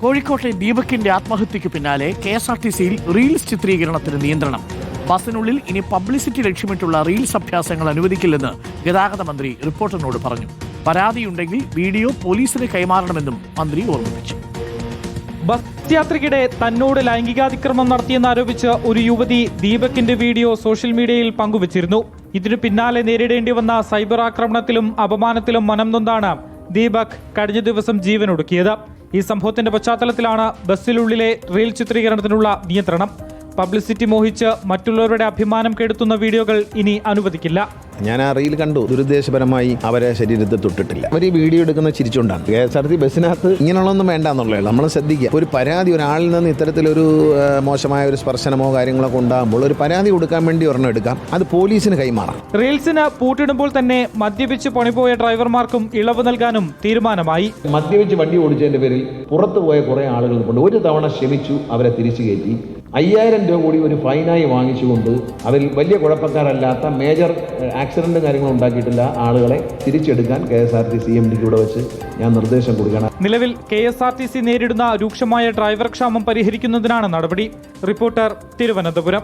കോഴിക്കോട്ടെ ദീപക്കിന്റെ ആത്മഹത്യക്ക് പിന്നാലെ കെ എസ് ആർ ടി സിയിൽ റീൽസ് ചിത്രീകരണത്തിന് നിയന്ത്രണം. ബസ്സിനുള്ളിൽ ഇനി പബ്ലിസിറ്റി ലക്ഷ്യമിട്ടുള്ള റീൽസ് അഭ്യാസങ്ങൾ അനുവദിക്കില്ലെന്ന് ഗതാഗത മന്ത്രി റിപ്പോർട്ടറിനോട് പറഞ്ഞു. പരാതിയുണ്ടെങ്കിൽ വീഡിയോ പോലീസിന് കൈമാറണമെന്നും മന്ത്രി ഓർമ്മിപ്പിച്ചു. ബസ് യാത്രയ്ക്കിടെ തന്നോട് ലൈംഗികാതിക്രമം നടത്തിയെന്നാരോപിച്ച് ഒരു യുവതി ദീപക്കിന്റെ വീഡിയോ സോഷ്യൽ മീഡിയയിൽ പങ്കുവച്ചിരുന്നു. ഇതിനു പിന്നാലെ നേരിടേണ്ടി വന്ന സൈബർ ആക്രമണത്തിലും അപമാനത്തിലും മനം നൊന്താണ് ദീപക് കഴിഞ്ഞ ദിവസം ജീവനൊടുക്കിയത്. ഈ സംഭവത്തിന്റെ പശ്ചാത്തലത്തിലാണ് ബസ്സിനുള്ളിലെ റീൽ ചിത്രീകരണത്തിനുള്ള നിയന്ത്രണം. പബ്ലിസിറ്റി മോഹിച്ച് മറ്റുള്ളവരുടെ അഭിമാനം കെടുത്തുന്ന വീഡിയോകൾ ഇനി അനുവദിക്കില്ല. ഞാൻ ആ റീൽ കണ്ടു. ദുരുദ്ദേശപരമായി അവരെ ശരീരത്തിൽ തൊട്ടിട്ടില്ല. അവർ ഈ വീഡിയോ എടുക്കുന്ന ചിരിച്ചുകൊണ്ടാണ്. കെ എസ് ആർ ടി ബസ്സിനകത്ത് ഇങ്ങനെയുള്ളതൊന്നും വേണ്ട എന്നുള്ളത് നമ്മൾ ശ്രദ്ധിക്കുക. ഒരു പരാതി ഒരാളിൽ നിന്ന് ഇത്തരത്തിലൊരു മോശമായ ഒരു സ്പർശനമോ കാര്യങ്ങളൊക്കെ ഉണ്ടാകുമ്പോൾ ഒരു പരാതി കൊടുക്കാൻ വേണ്ടി ഒരെണ്ണം എടുക്കാം. അത് പോലീസിന് കൈമാറാം. റീൽസിന് പൂട്ടിടുമ്പോൾ തന്നെ മദ്യപിച്ച് പണിപോയ ഡ്രൈവർമാർക്കും ഇളവ് നൽകാനും തീരുമാനമായി. മദ്യപിച്ച് വണ്ടി ഓടിച്ചതിന്റെ പേരിൽ പുറത്തു പോയ കുറെ ആളുകൾ കൊണ്ട് ഒരു തവണ ക്ഷമിച്ചു അവരെ തിരിച്ചു കയറ്റി. അയ്യായിരം രൂപ കൂടി ഒരു ഫൈനായി വാങ്ങിച്ചുകൊണ്ട് അവരിൽ വലിയ കുഴപ്പക്കാരല്ലാത്ത മേജർ ആക്സിഡന്റ് കാര്യങ്ങൾ ഉണ്ടാക്കിയിട്ടില്ല. ആളുകളെ തിരിച്ചെടുക്കാൻ K S R T C M ഡിക്ക് വെച്ച് ഞാൻ നിർദ്ദേശം കൊടുക്കണം. നിലവിൽ K S R T C നേരിടുന്ന രൂക്ഷമായ ഡ്രൈവർ ക്ഷാമം പരിഹരിക്കുന്നതിനാണ് നടപടി. റിപ്പോർട്ടർ തിരുവനന്തപുരം.